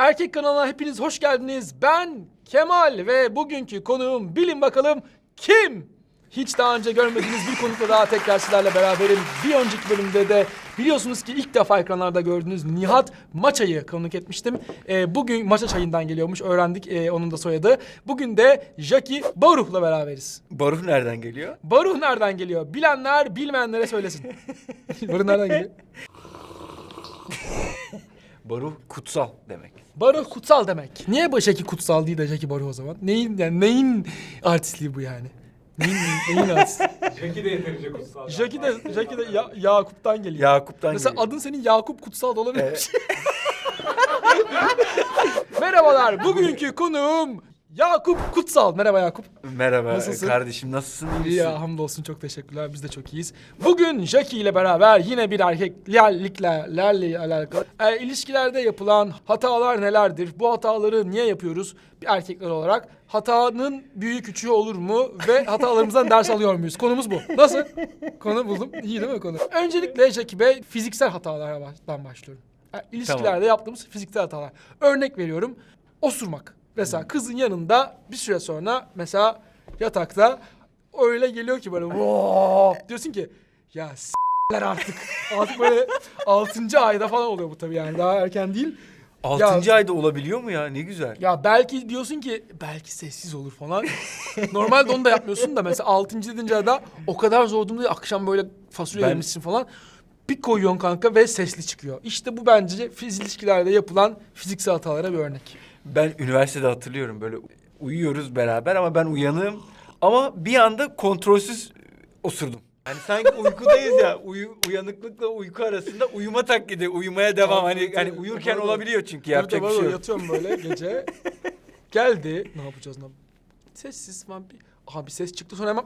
Erkek kanalına hepiniz hoş geldiniz. Ben Kemal ve bugünkü konuğum bilin bakalım kim? Hiç daha önce görmediğiniz bir konukla daha tekrar sizlerle beraberim. Bir önceki bölümde de biliyorsunuz ki ilk defa ekranlarda gördüğünüz Nihat Maçay'ı konuk etmiştim. Ee, bugün Maça çayından geliyormuş öğrendik ee, onun da soyadı. Bugün de Jackie Baruch'la beraberiz. Baruch nereden geliyor? Baruch nereden geliyor? Bilenler bilmeyenlere söylesin. Baruch nereden geliyor? Baruch kutsal demek. Baruch kutsal demek. Niye bu Jackie kutsal değil de Jackie Baruch o zaman? Neyin yani neyin artistliği bu yani? Neyin, neyin artist? Jackie de yeterince kutsal. Jackie de, Jackie de Ya- Yakup'tan geliyor. Yakup'tan Mesela geliyor. adın senin Yakup Kutsal da olabilir. Merhabalar. Bugünkü konuğum Yakup Kutsal. Merhaba Yakup. Merhaba Nasılsın? kardeşim nasılsın iyi İyi misin? ya hamdolsun çok teşekkürler. Biz de çok iyiyiz. Bugün Jackie ile beraber yine bir erkeklerle alakalı e, ilişkilerde yapılan hatalar nelerdir? Bu hataları niye yapıyoruz? Bir erkekler olarak hatanın büyüğü küçüğü olur mu ve hatalarımızdan ders alıyor muyuz? Konumuz bu. Nasıl? Konu buldum. İyi değil mi konu? Öncelikle Jackie Bey fiziksel hatalardan başlıyorum. Yani ilişkilerde Tamam. yaptığımız fiziksel hatalar. Örnek veriyorum. Osurmak. Mesela kızın yanında bir süre sonra mesela yatakta öyle geliyor ki böyle "Voo!" diyorsun ki ya s**ler artık. Artık böyle 6. ayda falan oluyor bu tabii yani daha erken değil. Altıncı ayda olabiliyor mu ya ne güzel. Ya belki diyorsun ki belki sessiz olur falan. Normalde onu da yapmıyorsun da mesela 6. 7. ayda o kadar zor olduğunda akşam böyle fasulye Ben- yemişsin falan. Bir koyuyorsun kanka ve sesli çıkıyor. İşte bu bence fiz ilişkilerde yapılan fiziksel hatalara bir örnek. Ben üniversitede hatırlıyorum böyle uyuyoruz beraber ama ben uyanığım ama bir anda kontrolsüz osurdum. Hani sanki uykudayız ya uyu, uyanıklıkla uyku arasında uyuma taklidi uyumaya devam Abi, hani hani uyurken Doğru. olabiliyor çünkü yapacak bir şey yok. Yatıyorum böyle gece. Geldi. Ne yapacağız? Ne yap- Sessiz falan bir... Aha bir ses çıktı sonra hemen...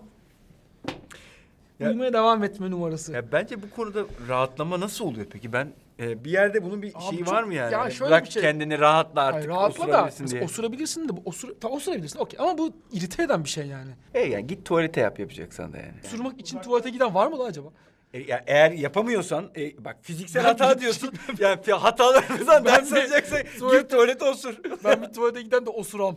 Ya- Uyumaya devam etme numarası. Ya bence bu konuda rahatlama nasıl oluyor peki? Ben e, bir yerde bunun bir Abi şeyi çok- var mı yani? ya Hani şöyle Bırak bir şey- kendini rahatla artık Hayır, rahatla da osurabilirsin mesela diye. osurabilirsin de bu osur, tamam osurabilirsin okey ama bu irite eden bir şey yani. E yani git tuvalete yap yapacaksan da yani. Osurmak için tuvalete giden var mı lan acaba? E, ya eğer yapamıyorsan e, bak fiziksel Ben hata bir- diyorsun. yani fi- hatalarımızdan Ben ders bir- alacaksan tuvalet- git tuvalete osur. Ben bir tuvalete giden de osuram.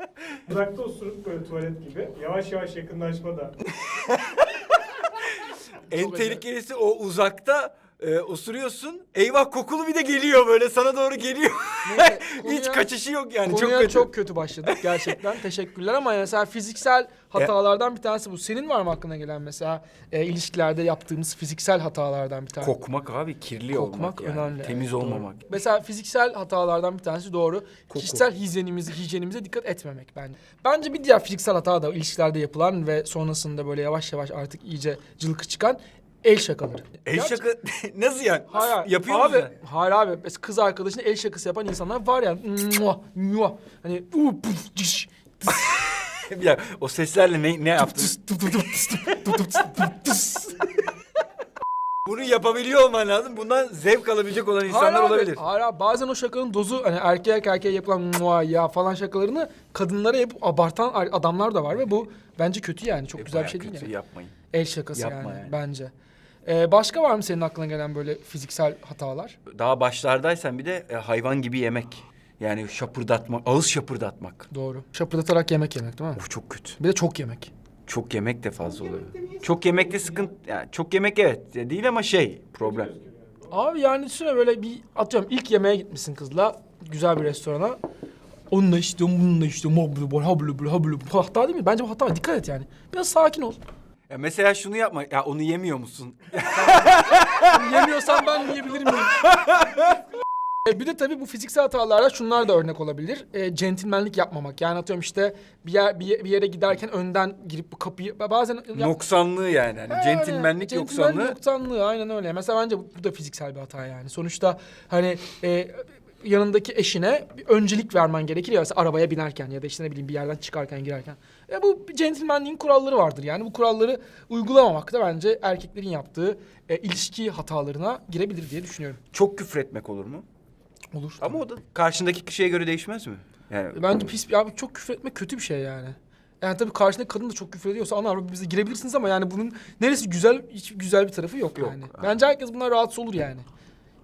Uzakta osurup böyle tuvalet gibi yavaş yavaş yakınlaşma da. en tehlikelisi o uzakta e, osuruyorsun. Eyvah kokulu bir de geliyor böyle sana doğru geliyor. Neyse, Hiç kaçışı yok yani çok Konuya kötü. çok kötü başladık gerçekten. Teşekkürler ama yani mesela fiziksel hatalardan bir tanesi bu. Senin var mı aklına gelen mesela e, ilişkilerde yaptığımız fiziksel hatalardan bir tanesi? Kokmak abi kirli Kokmak olmak yani. önemli. Temiz evet, doğru. olmamak. Mesela fiziksel hatalardan bir tanesi doğru. Koku. Kişisel hijyenimize, hijyenimize dikkat etmemek bence. Bence bir diğer fiziksel hata da ilişkilerde yapılan ve sonrasında böyle yavaş yavaş artık iyice cılkı çıkan el şakaları. El Gerçi- şaka nasıl yani? Hayır, hayır. Yapıyor abi, musun? Hayır abi. Mesela kız arkadaşına el şakası yapan insanlar var ya. Mua, mua. Hani u, puf, diş, Bir dakika, o seslerle ne, ne yaptın? tıs, tıs, tıs, tıs. Bunu yapabiliyor olman lazım. Bundan zevk alabilecek olan insanlar Hayır abi, olabilir. Hayır abi. Bazen o şakanın dozu hani erkek erkeğe yapılan mua ya falan şakalarını kadınlara yapıp abartan adamlar da var ve bu bence kötü yani. Çok E, güzel bir bayağı şey değil kötü, yani. Yapmayın. El şakası Yapma yani, yani. bence. Ee, başka var mı senin aklına gelen böyle fiziksel hatalar? Daha başlardaysan bir de e, hayvan gibi yemek. Yani şapırdatmak, ağız şapırdatmak. Doğru. Şapırdatarak yemek yemek değil mi? Of çok kötü. Bir de çok yemek. Çok yemek de fazla oluyor. Çok yemekte sıkıntı, yani çok yemek evet Ya değil ama şey problem. Abi yani düşünsene böyle bir atıyorum ilk yemeğe gitmişsin kızla güzel bir restorana. Onunla istiyorum, bununla istiyorum, hablu bul, hablu bul, hablu. Bu hata değil mi? Bence bu hata. Dikkat et yani. Biraz sakin ol. Ya mesela şunu yapma, ya onu yemiyor musun? Yemiyorsan ben yiyebilir miyim? E, bir de tabii bu fiziksel hatalarda şunlar da örnek olabilir. E, centilmenlik yapmamak. Yani atıyorum işte bir, yer, bir, ye- bir yere giderken önden girip bu kapıyı bazen yap- Noksanlığı yani. hani Aynen, centilmenlik yoksanlığı. yoksanlığı aynen öyle. Mesela bence bu, bu da fiziksel bir hata yani. Sonuçta hani e, yanındaki eşine bir öncelik vermen gerekir ya mesela arabaya binerken ya da işte ne bileyim bir yerden çıkarken girerken. E bu centilmenliğin kuralları vardır yani bu kuralları uygulamamak da bence erkeklerin yaptığı e, ilişki hatalarına girebilir diye düşünüyorum. Çok küfretmek olur mu? Olur. Ama o da karşındaki kişiye göre değişmez mi? Yani Bence pis bir abi çok küfür etmek kötü bir şey yani. Yani tabii karşındaki kadın da çok küfür ediyorsa ana avrat bize girebilirsiniz ama yani bunun neresi güzel hiç güzel bir tarafı yok, Yok, yani. Bence herkes bundan rahatsız olur yani.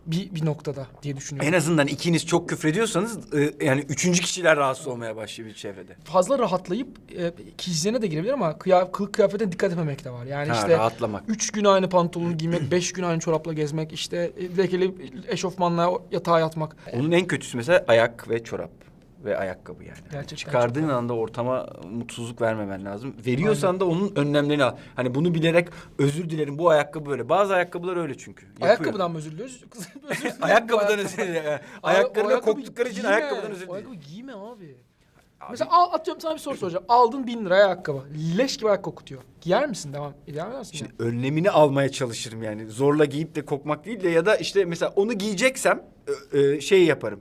Bir, bir noktada diye düşünüyorum. En azından ikiniz çok küfrediyorsanız e, yani üçüncü kişiler rahatsız olmaya başlıyor bir çevrede. Fazla rahatlayıp e, kişisine de girebilir ama kıya, kılık kıyafetine dikkat etmemek de var. Yani Ha, işte rahatlamak. üç gün aynı pantolonu giymek, beş gün aynı çorapla gezmek, işte e, lekeli eşofmanla yatağa yatmak. Onun en kötüsü mesela ayak ve çorap ve ayakkabı yani. Gerçekten Çıkardığın anda ortama mutsuzluk vermemen lazım. Veriyorsan da onun önlemlerini al. Hani bunu bilerek özür dilerim bu ayakkabı böyle. Bazı ayakkabılar öyle çünkü. Yapıyor. Ayakkabıdan mı özür diliyoruz? Kız- özür dilerim bu Ayakkabıdan ayakkabı. özür dilerim. Ayaklarına ayakkabıyı koktukları için giyme. ayakkabıdan özür O dilerim. ayakkabı giyme abi. Mesela al, atıyorum sana bir soru soracağım. Aldın bin liraya ayakkabı. Leş gibi ayak kokutuyor. Giyer misin? Devam. Devam eder misin? Şimdi önlemini almaya çalışırım yani. Zorla giyip de kokmak değil de ya da işte mesela onu giyeceksem ö- ö, şey yaparım.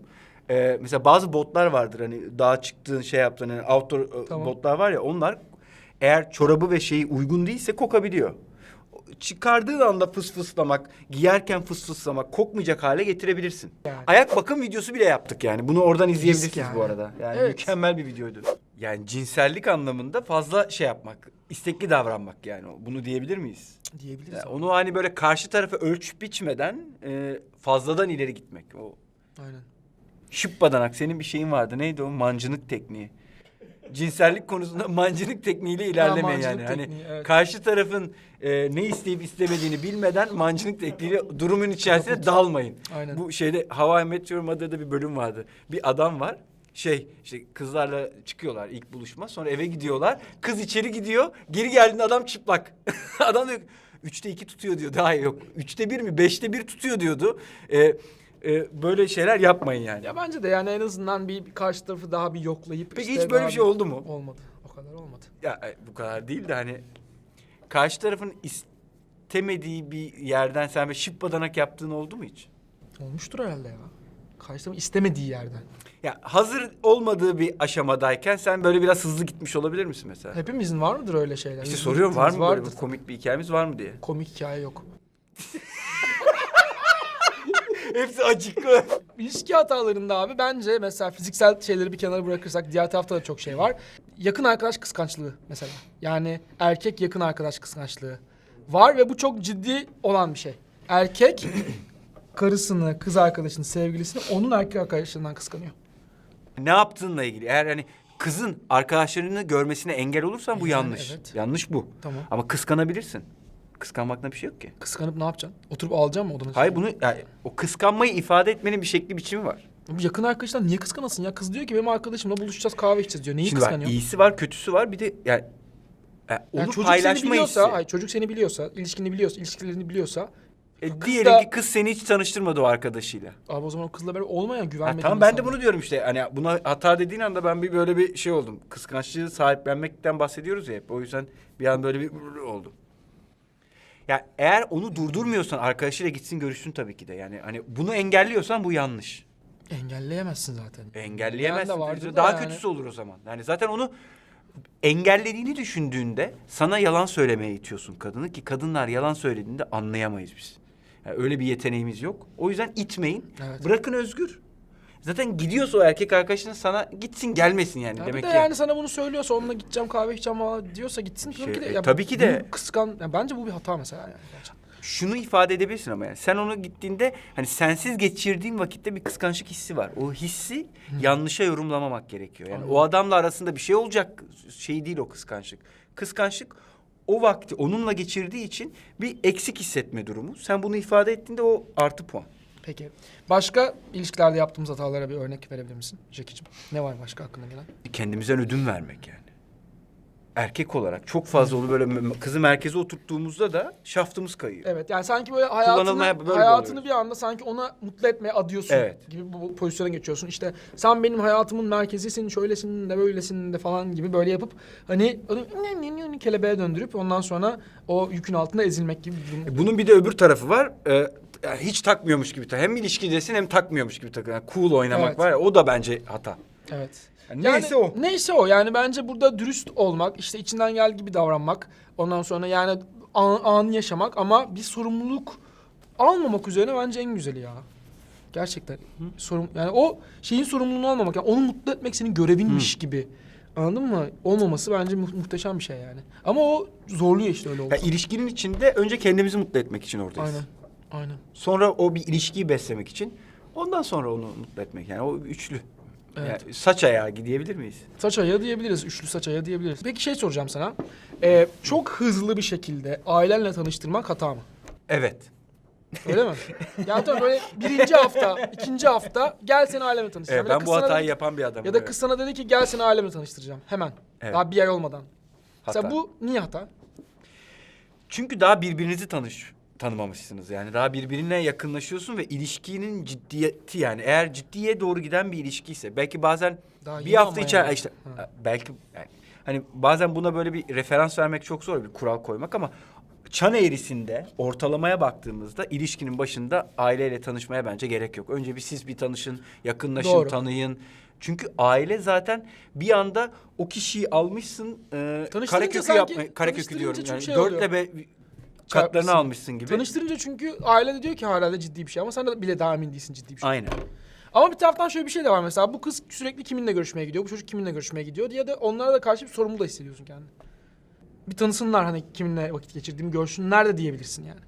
Ee, mesela bazı botlar vardır hani dağa çıktığın şey yaptığın hani outdoor ö, Tamam. botlar var ya onlar eğer çorabı ve şeyi uygun değilse kokabiliyor. Çıkardığın anda fıs fıslamak, giyerken fıs fıslamak kokmayacak hale getirebilirsin. Yani. Ayak bakım videosu bile yaptık yani. Bunu oradan izleyebilirsiniz yani. bu arada. Yani Evet. mükemmel bir videoydu. Yani cinsellik anlamında fazla şey yapmak, istekli davranmak yani. Bunu diyebilir miyiz? Diyebiliriz. Ya abi. onu hani böyle karşı tarafı ölçüp biçmeden e, fazladan ileri gitmek. O Aynen. Şıppadanak senin bir şeyin vardı. Neydi o? Mancınık tekniği. Cinsellik konusunda mancınık tekniğiyle ilerleme mancınık yani. Hani tekniği, evet. karşı tarafın e, ne isteyip istemediğini bilmeden mancınık tekniğiyle durumun içerisine dalmayın. Aynen. Bu şeyde Hava I Met Your Mother'da bir bölüm vardı. Bir adam var. Şey işte kızlarla çıkıyorlar ilk buluşma. Sonra eve gidiyorlar. Kız içeri gidiyor. Geri geldiğinde adam çıplak. adam diyor üçte iki tutuyor diyor. Daha yok. Üçte bir mi? Beşte bir tutuyor diyordu. Ee, e, böyle şeyler yapmayın yani. Ya bence de yani en azından bir, karşı tarafı daha bir yoklayıp Peki hiç böyle daha bir şey oldu mu? Olmadı. O kadar olmadı. Ya e, bu kadar değil de hani karşı tarafın istemediği bir yerden sen bir şıppadanak yaptığın oldu mu hiç? Olmuştur herhalde ya. Karşı tarafın istemediği yerden. Ya hazır olmadığı bir aşamadayken sen böyle biraz hızlı gitmiş olabilir misin mesela? Hepimizin var mıdır öyle şeyler? İşte Bizim soruyorum var mı böyle vardır bir komik bir hikayemiz var mı diye. Komik hikaye yok. Hepsi acıklı. İlişki hatalarında abi bence mesela fiziksel şeyleri bir kenara bırakırsak diğer tarafta da çok şey var. Yakın arkadaş kıskançlığı mesela. Yani erkek yakın arkadaş kıskançlığı var ve bu çok ciddi olan bir şey. Erkek karısını, kız arkadaşını, sevgilisini onun erkek arkadaşlarından kıskanıyor. ne yaptığınla ilgili. Eğer hani kızın arkadaşlarını görmesine engel olursan bu Yani yanlış. evet. Yanlış bu. Tamam. Ama kıskanabilirsin. Kıskanmakta bir şey yok ki. Kıskanıp ne yapacaksın? Oturup ağlayacaksın mı odana? Hayır bunu yani, o kıskanmayı ifade etmenin bir şekli biçimi var. Bu yakın arkadaşlar niye kıskanasın ya? Kız diyor ki benim arkadaşımla buluşacağız kahve içeceğiz diyor. Neyi Şimdi bak kıskanıyor? iyisi var kötüsü var bir de yani, yani onu Yani çocuk seni paylaşma biliyorsa, hissi. hayır, çocuk seni biliyorsa, ilişkini biliyorsa, ilişkilerini biliyorsa E, kız diyelim da- ki kız seni hiç tanıştırmadı o arkadaşıyla. abi o zaman o kızla beraber olmayan Ha, güvenmediğin tamam ben de bunu diyorum işte. Hani buna hata dediğin anda ben bir böyle bir şey oldum. Kıskançlığı sahiplenmekten bahsediyoruz ya hep. O yüzden bir an böyle bir oldum. Ya eğer onu durdurmuyorsan arkadaşıyla gitsin görüşsün tabii ki de. Yani hani bunu engelliyorsan bu yanlış. Engelleyemezsin zaten. Engelleyemezsin. Ben de vardır da Daha yani. kötüsü olur o zaman. Yani zaten onu engellediğini düşündüğünde sana yalan söylemeye itiyorsun kadını ki kadınlar yalan söylediğinde anlayamayız biz. Yani öyle bir yeteneğimiz yok. O yüzden itmeyin. Evet. Bırakın özgür. Zaten gidiyorsa o erkek arkadaşın sana gitsin gelmesin yani Ya demek de ki. yani sana bunu söylüyorsa onunla gideceğim kahve içeceğim falan diyorsa gitsin Şey, e, tabii ki de. bunu Kıskan. ya bence bu bir hata mesela yani. gerçekten. Şunu ifade edebilirsin ama yani sen onu gittiğinde hani sensiz geçirdiğin vakitte bir kıskançlık hissi var. O hissi yanlışa yorumlamamak gerekiyor. Yani o adamla arasında bir şey olacak şey değil o kıskançlık. Kıskançlık o vakti onunla geçirdiği için bir eksik hissetme durumu. Sen bunu ifade ettiğinde o artı puan. Peki. Başka ilişkilerde yaptığımız hatalara bir örnek verebilir misin Jackie'cim? Ne var başka aklına gelen? Kendimizden ödün vermek yani. Erkek olarak çok fazla onu böyle kızı merkeze oturttuğumuzda da şaftımız kayıyor. Evet yani sanki böyle hayatını, böyle hayatını oluyoruz. bir anda sanki ona mutlu etmeye adıyorsun Evet. gibi bu bu pozisyona geçiyorsun. İşte sen benim hayatımın merkezisin, şöylesin de böylesin de falan gibi böyle yapıp hani onu kelebeğe döndürüp ondan sonra o yükün altında ezilmek gibi bir durum. E, Bunun bir de öbür tarafı var. Ee, yani hiç takmıyormuş gibi. Hem ilişkidesin hem takmıyormuş gibi takıyor. Yani cool oynamak Evet. var ya o da bence hata. Evet. Yani neyse o. Neyse o. Yani bence burada dürüst olmak, işte içinden gel gibi davranmak. Ondan sonra yani an, anı yaşamak ama bir sorumluluk almamak üzerine bence en güzeli ya. Gerçekten. Sorum, yani o şeyin sorumluluğunu almamak. Yani onu mutlu etmek senin görevinmiş gibi. Anladın mı? Olmaması bence mu- muhteşem bir şey yani. Ama o zorluyor işte öyle oldu. Ya ilişkinin içinde önce kendimizi mutlu etmek için oradayız. Aynen. Aynen. Sonra o bir ilişkiyi beslemek için ondan sonra onu mutlu etmek. Yani o üçlü. Evet. Yani saç ayağı diyebilir miyiz? Saç ayağı diyebiliriz. Üçlü saç ayağı diyebiliriz. Peki şey soracağım sana. Ee, çok hızlı bir şekilde ailenle tanıştırmak hata mı? Evet. Öyle mi? ya tabii böyle birinci hafta, ikinci hafta gel seni ailemle tanıştıracağım. Evet, Ya da ben kız bu sana hatayı dedi- yapan bir adamım. Ya da evet. kız sana dedi ki gel seni ailemle tanıştıracağım. Hemen. Evet. Daha bir ay olmadan. Hata. Mesela bu niye hata? Çünkü daha birbirinizi tanış tanımamışsınız yani. Daha birbirine yakınlaşıyorsun ve ilişkinin ciddiyeti yani. Eğer ciddiye doğru giden bir ilişkiyse belki bazen Daha bir yeni hafta ama içer yani. işte Ha. belki yani, hani bazen buna böyle bir referans vermek çok zor bir kural koymak ama çan eğrisinde ortalamaya baktığımızda ilişkinin başında aileyle tanışmaya bence gerek yok. Önce bir siz bir tanışın, yakınlaşın, Doğru. tanıyın. Çünkü aile zaten bir anda o kişiyi almışsın, e, Tanıştırınca karekökü sanki- yapmaya, karekökü tanıştırınca diyorum çünkü yani şey dörtle be katlarını Çarpmışsın. almışsın gibi. Tanıştırınca çünkü aile de diyor ki hala da ciddi bir şey ama sen de bile daha emin değilsin ciddi bir şey. Aynen. Ama bir taraftan şöyle bir şey de var mesela bu kız sürekli kiminle görüşmeye gidiyor, bu çocuk kiminle görüşmeye gidiyor diye de onlara da karşı bir sorumlu da hissediyorsun kendini. Bir tanısınlar hani kiminle vakit geçirdiğimi görsünler de diyebilirsin yani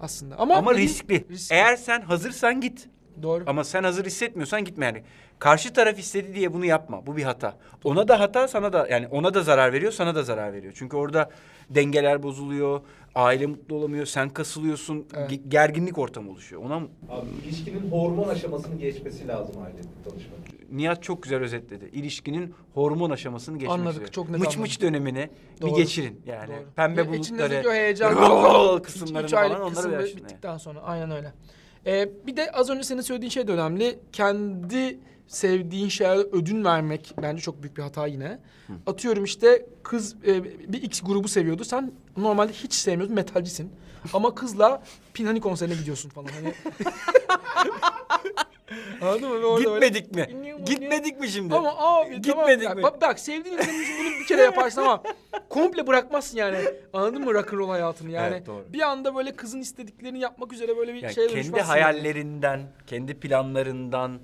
aslında. Ama, Ama dediğin- riskli. riskli. Eğer sen hazırsan git. Doğru. Ama sen hazır hissetmiyorsan gitme yani. Karşı taraf istedi diye bunu yapma. Bu bir hata. Ona da hata, sana da yani ona da zarar veriyor, sana da zarar veriyor. Çünkü orada dengeler bozuluyor, aile mutlu olamıyor, sen kasılıyorsun, Evet. ge- gerginlik ortamı oluşuyor. Ona Abi ilişkinin hormon aşamasını geçmesi lazım aile tanışmak. Nihat çok güzel özetledi. İlişkinin hormon aşamasını geçmek Anladık, üzere. çok net Mıç mıç dönemini Doğru. bir geçirin yani. Doğru. Pembe Ve bulutları, o heyecan kısımlarını üç aylık falan onları kısım şimdi. bittikten sonra aynen öyle. Ee, bir de az önce senin söylediğin şey de önemli. Kendi sevdiğin şeye ödün vermek bence çok büyük bir hata yine. Atıyorum işte kız e, bir X grubu seviyordu. Sen normalde hiç sevmiyordun, metalcisin. Ama kızla Pinhani konserine gidiyorsun falan. Hani... Anladın mı? Ve orada öyle- Gitmedik mi? Gitmedik mi şimdi? Ama abi tamam. Gitmedik Ya mi? Bak, bak sevdiğin insanın için bunu bir kere yaparsın ama komple bırakmazsın yani. Anladın mı rock'n'roll hayatını yani. Evet, doğru. Bir anda böyle kızın istediklerini yapmak üzere böyle bir Yani şeye kendi hayallerinden, kendi planlarından,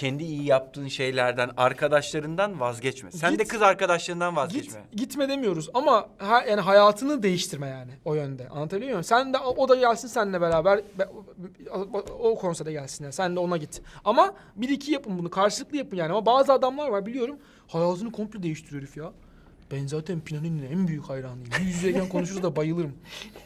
kendi iyi yaptığın şeylerden, arkadaşlarından vazgeçme. Sen de Git- kız arkadaşlarından yani. vazgeçme. Git, gitme demiyoruz ama ha, yani hayatını değiştirme yani o yönde. Anlatabiliyor muyum? Sen de o da gelsin seninle beraber be- o, o konsere gelsin yani. Sen de ona git. Ama bir iki yapın bunu. Karşılıklı yapın yani. Ama bazı adamlar var biliyorum. Hayatını komple değiştiriyor herif ya. Ben zaten Pinani'nin en büyük hayranıyım. Yüz yüzeyken konuşuruz da bayılırım.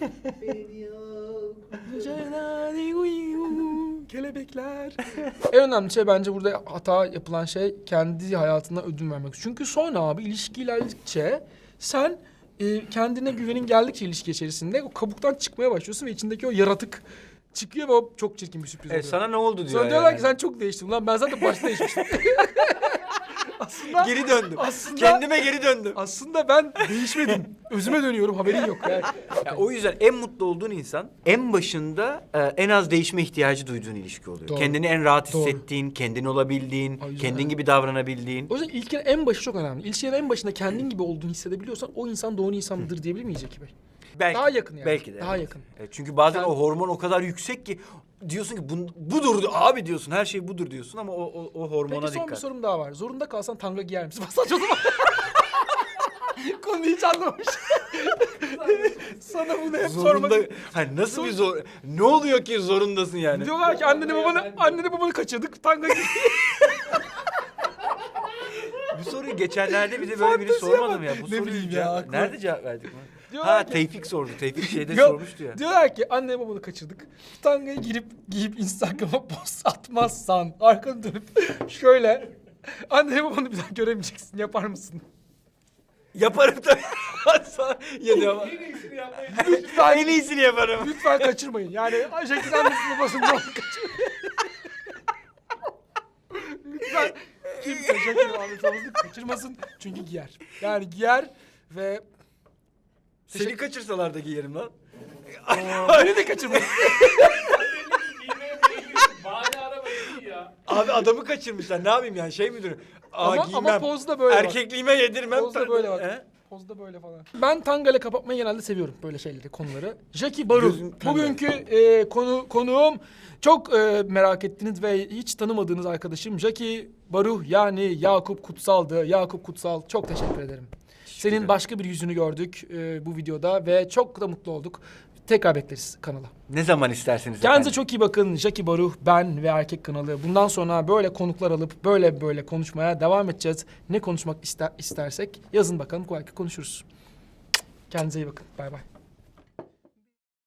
Kelebekler. en önemli şey bence burada hata yapılan şey kendi hayatına ödün vermek. Çünkü sonra abi ilişki ilerledikçe sen e, kendine güvenin geldikçe ilişki içerisinde o kabuktan çıkmaya başlıyorsun ve içindeki o yaratık çıkıyor ve o çok çirkin bir sürpriz Evet, oluyor. sana ne oldu diyor. Sonra diyorlar yani. ki sen çok değiştin. Lan ben zaten başta değişmiştim. aslında Geri döndüm. Aslında- Kendime geri döndüm. aslında ben değişmedim. Özüme dönüyorum haberin yok. Yani. Ya, o yüzden en mutlu olduğun insan en başında e, en az değişme ihtiyacı duyduğun ilişki oluyor. Doğru. Kendini en rahat Doğru. hissettiğin, kendin olabildiğin, yüzden kendin gibi davranabildiğin. O yüzden ilkin en başı çok önemli. İlişkinin en başında kendin gibi olduğunu hissedebiliyorsan o insan doğru insan mıdır diyebilir miyiz Zeki Bey? Belki, Daha yakın yani. Belki de. Daha evet. yakın. Evet, çünkü bazen Sen- o hormon o kadar yüksek ki diyorsun ki "Bun- budur abi diyorsun. Her şey budur diyorsun ama o, o, o hormona Peki son bir dikkat. sorum daha var. Zorunda kalsan tanga giyer misin? Saçmalama. Konuyu hiç anlamamış. Sana bunu hep Zorunda, sormak. hani nasıl bir zor... Ne oluyor ki zorundasın yani? Diyorlar ki anneni babanı, anneni babanı kaçırdık. Tanga giy. Bu soruyu geçenlerde bir de böyle biri Fanteziye sormadım ya. Bu Ne soruyu bileyim ya, cevap- aklıma- Nerede cevap verdik lan? Diyorlar Ha ki- Tevfik sordu. Tevfik şeyde Yok, sormuştu ya. Diyorlar ki anne babanı kaçırdık. Tangayı girip giyip Instagram'a post atmazsan arkanı dönüp şöyle anne babanı bir daha göremeyeceksin yapar mısın? Yaparım tabii. Ya da Lütfen, en iyisini yaparım. lütfen kaçırmayın. Yani Şekil annesinin babasını onu kaçırmayın. lütfen kimse Şekil annesinin babasını kaçırmasın. Çünkü giyer. Yani giyer ve Seni kaçırsalar da giyerim lan. beni de. Bahane iyi ya. Abi adamı kaçırmışlar. Ne yapayım yani şey müdür? Aa, ama, giymem. ama pozda böyle bak. Erkekliğime yedirmem. Pozda böyle bak. He? Pozda böyle falan. Ben tangale kapatmayı genelde seviyorum böyle şeyleri, konuları. Jackie tangale. Bugünkü e, konu konuğum çok e, merak ettiniz ve hiç tanımadığınız arkadaşım Jackie Baru yani Yakup Kutsal'dı. Yakup Kutsal çok teşekkür ederim. Senin başka bir yüzünü gördük e, bu videoda ve çok da mutlu olduk. tekrar bekleriz kanala. Ne zaman isterseniz Kendinize efendim. çok iyi bakın. Jackie Baruh, ben ve Erkek kanalı. Bundan sonra böyle konuklar alıp böyle böyle konuşmaya devam edeceğiz. Ne konuşmak ister, istersek yazın bakalım. Belki konuşuruz. Kendinize iyi bakın. Bay bay.